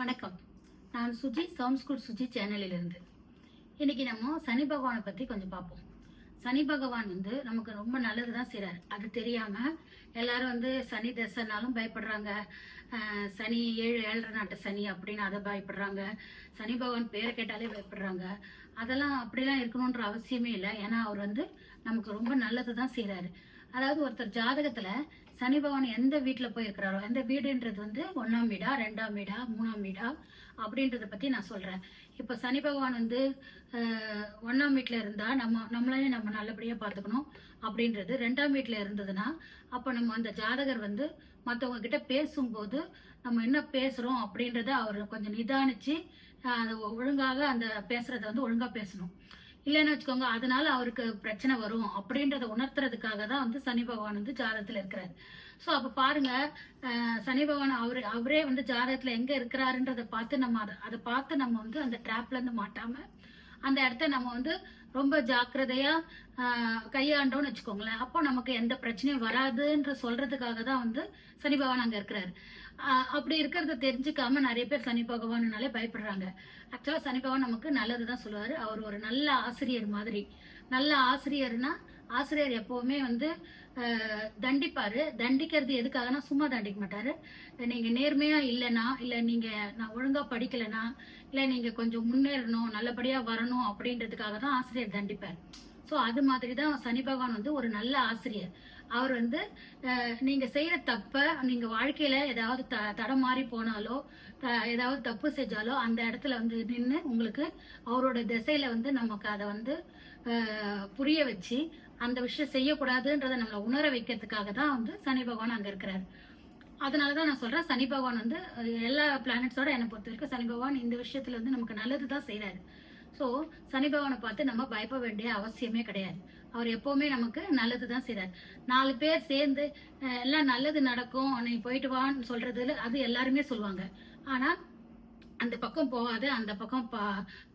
வணக்கம். நான் Suji sound school Suji சேனலிலிருந்து. இன்னைக்கு நம்ம சனி பகவானை பற்றி கொஞ்சம் பார்ப்போம். சனி பகவான் வந்து நமக்கு ரொம்ப நல்லது தான் செய்கிறார் அது தெரியாமல் எல்லாரும் வந்து சனி தசைனாலும் பயப்படுறாங்க. சனி ஏழு ஏழரை நாட்டு சனி அப்படின்னு அதை பயப்படுறாங்க. சனி பகவான் பேரை கேட்டாலே பயப்படுறாங்க. அதெல்லாம் அப்படிலாம் இருக்கணுன்ற அவசியமே இல்லை. ஏன்னா அவர் வந்து நமக்கு ரொம்ப நல்லது தான் செய்கிறாரு அதாவது ஒருத்தர் ஜாதகத்துல சனி பகவான் எந்த வீட்டில் போய் இருக்கிறாரோ எந்த வீடுன்றது வந்து ஒன்றாம் வீடா ரெண்டாம் வீடா மூணாம் வீடா அப்படின்றத பற்றி நான் சொல்கிறேன் இப்போ சனி பகவான் வந்து ஒன்றாம் வீட்டில் இருந்தால் நம்ம நம்மளையும் நம்ம நல்லபடியாக பார்த்துக்கணும் அப்படின்றது. ரெண்டாம் வீட்டில் இருந்ததுன்னா அப்போ நம்ம அந்த ஜாதகர் வந்து மற்றவங்க கிட்ட பேசும்போது நம்ம என்ன பேசுகிறோம் அப்படின்றத அவர் கொஞ்சம் நிதானிச்சு அதை ஒழுங்காக அந்த பேசுகிறத வந்து ஒழுங்காக பேசணும். இல்லைன்னு வச்சுக்கோங்க அதனால அவருக்கு பிரச்சனை வரும். அப்படின்றத உணர்த்துறதுக்காக தான் வந்து சனி பகவான் வந்து ஜாதகத்தில் இருக்கிறாரு. ஸோ அப்போ பாருங்க அஹ், சனி பகவான் அவரு அவரே வந்து ஜாதகத்தில் எங்கே இருக்கிறாருன்றதை பார்த்து நம்ம அதை அதை பார்த்து நம்ம வந்து அந்த ட்ராப்ல இருந்து மாட்டாம அந்த இடத்த நம்ம வந்து ரொம்ப ஜாக்கிரதையா கையாண்டோம்னு வச்சுக்கோங்களேன். அப்போ நமக்கு எந்த பிரச்சனையும் வராதுன்ற சொல்றதுக்காக தான் வந்து சனி பகவான் அங்க இருக்கிறாரு. அப்படி இருக்கிறத தெரிஞ்சுக்காம நிறைய பேர் சனி பகவானுனாலே பயப்படுறாங்க. ஆக்சுவலா சனி பகவான் நமக்கு நல்லது தான் சொல்லுவாரு. அவர் ஒரு நல்ல ஆசிரியர் மாதிரி. நல்ல ஆசிரியர்னா ஆசிரியர் எப்பவுமே வந்து தண்டிப்பார் தண்டிப்பாரு. தண்டிக்கிறது எதுக்காகனா சும்மா தண்டிக்க மாட்டாரு. நீங்க நேர்மையா இல்லைனா இல்ல நீங்க நான் ஒழுங்கா படிக்கலைனா இல்ல நீங்க கொஞ்சம் முன்னேறணும் நல்லபடியா வரணும் அப்படின்றதுக்காக தான் ஆசிரியர் தண்டிப்பார். ஸோ அது மாதிரி தான் சனி பகவான் வந்து ஒரு நல்ல ஆசிரியர். அவர் வந்து நீங்கள் நீங்க செய்யற தப்ப நீங்க வாழ்க்கையில ஏதாவது த தடம் மாறி போனாலோ ஏதாவது தப்பு செஞ்சாலோ அந்த இடத்துல வந்து நின்று உங்களுக்கு அவரோட திசையில வந்து நமக்கு அதை வந்து புரிய வச்சு அந்த விஷயம் செய்யக்கூடாதுன்றதை நம்மளை உணர வைக்கிறதுக்காக தான் வந்து சனி பகவான் அங்க இருக்கிறாரு. அதனால தான் நான் சொல்றேன் சனி பகவான் வந்து எல்லா பிளானட்ஸோட என்னை பொறுத்த வரைக்கும் சனி பகவான் இந்த விஷயத்துல வந்து நமக்கு நல்லது தான் செய்றாரு. ஸோ சனி பகவானை பார்த்து நம்ம பயப்பட வேண்டிய அவசியமே கிடையாது. அவர் எப்பவுமே நமக்கு நல்லது தான் செய்றாரு. நாலு பேர் சேர்ந்து அஹ், எல்லாம் நல்லது நடக்கும் நீ போயிட்டு வான்னு சொல்றதுல அது எல்லாருமே சொல்லுவாங்க. ஆனா அந்த பக்கம் போகாத அந்த பக்கம் ப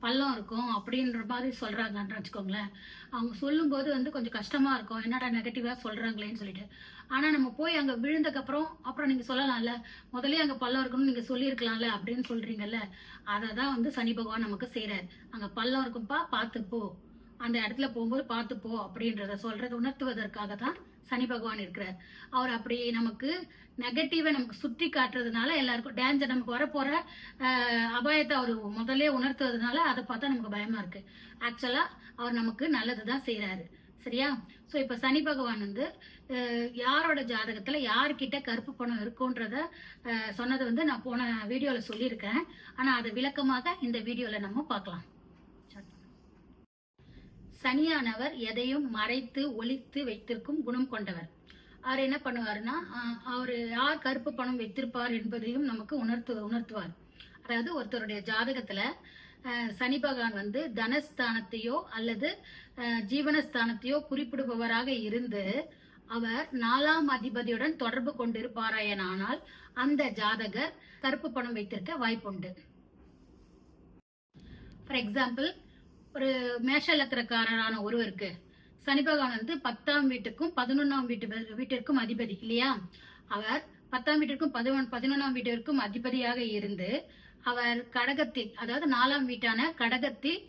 பள்ளம் இருக்கும் அப்படின்ற மாதிரி சொல்கிறாங்கன்னு வச்சுக்கோங்களேன். அவங்க சொல்லும்போது வந்து கொஞ்சம் கஷ்டமாக இருக்கும். என்னடா நெகட்டிவாக சொல்கிறாங்களேன்னு சொல்லிட்டு. ஆனால் நம்ம போய் அங்கே விழுந்ததுக்கப்புறம் அப்புறம் நீங்கள் சொல்லலாம்ல முதலே அங்கே பள்ளம் இருக்கணும்னு நீங்கள் சொல்லியிருக்கலாம்ல அப்படின்னு சொல்கிறீங்கல்ல அதை தான் வந்து சனி பகவான் நமக்கு செய்கிறார் அங்கே பள்ளம் இருக்கும்பா பார்த்து போ. அந்த இடத்துல போகும்போது பார்த்து போ அப்படின்றத சொல்கிறத உணர்த்துவதற்காக தான் சனி பகவான் இருக்கிறார். அவர் அப்படி நமக்கு நெகட்டிவை நமக்கு சுற்றி காட்டுறதுனால எல்லாருக்கும் டேஞ்சர் நமக்கு வரப்போற அபாயத்தை அவர் முதல்ல உணர்த்துறதுனால அதை பார்த்தா நமக்கு பயமா இருக்கு. ஆக்சுவலா அவர் நமக்கு நல்லது தான் செய்கிறாரு சரியா? ஸோ இப்போ சனி பகவான் வந்து யாரோட ஜாதகத்தில் யார்கிட்ட கருப்பு பணம் இருக்குன்றத சொன்னதை வந்து நான் போன வீடியோவில் சொல்லியிருக்கேன். ஆனால் அதை விளக்கமாக இந்த வீடியோவில் நம்ம பார்க்கலாம். சனியானவர் எதையும் மறைத்து ஒழித்து வைத்திருக்கும் குணம் கொண்டவர். அவர் என்ன பண்ணுவாருன்னா அவர் யார் கருப்பு பணம் வைத்திருப்பார் என்பதையும் நமக்கு உணர்த்து உணர்த்துவார். அதாவது ஒருத்தருடைய ஜாதகத்துல சனி பகவான் வந்து தனஸ்தானத்தையோ அல்லது ஜீவனஸ்தானத்தையோ குறிப்பிடுபவராக இருந்து அவர் நாலாம் அதிபதியுடன் தொடர்பு கொண்டிருப்பாராயனால் அந்த ஜாதகர் கருப்பு பணம் வைத்திருக்க வாய்ப்புண்டு. ஃபார் எக்ஸாம்பிள் ஒரு மேஷ ஒருவருக்கு சனி பகவான் வந்து பத்தாம் வீட்டுக்கும் பதினொன்றாம் வீட்டு வீட்டிற்கும் அதிபதி இல்லையா? அவர் பத்தாம் வீட்டிற்கும் பதினொன் பதினொன்றாம் வீட்டிற்கும் அதிபதியாக இருந்து அவர் கடகத்தில் அதாவது நாலாம் வீட்டான கடகத்தில்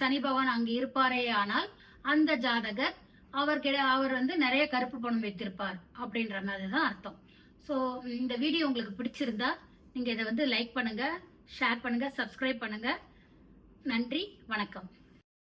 சனி பகவான் அங்கு இருப்பாரே ஆனால் அந்த ஜாதகர் அவர் கிட அவர் வந்து நிறைய கருப்பு பணம் வைத்திருப்பார் அப்படின்ற மாதிரி தான் அர்த்தம். ஸோ இந்த வீடியோ உங்களுக்கு பிடிச்சிருந்தா நீங்கள் இதை வந்து லைக் பண்ணுங்கள் ஷேர் பண்ணுங்கள் சப்ஸ்கிரைப் பண்ணுங்கள் நன்றி வணக்கம்.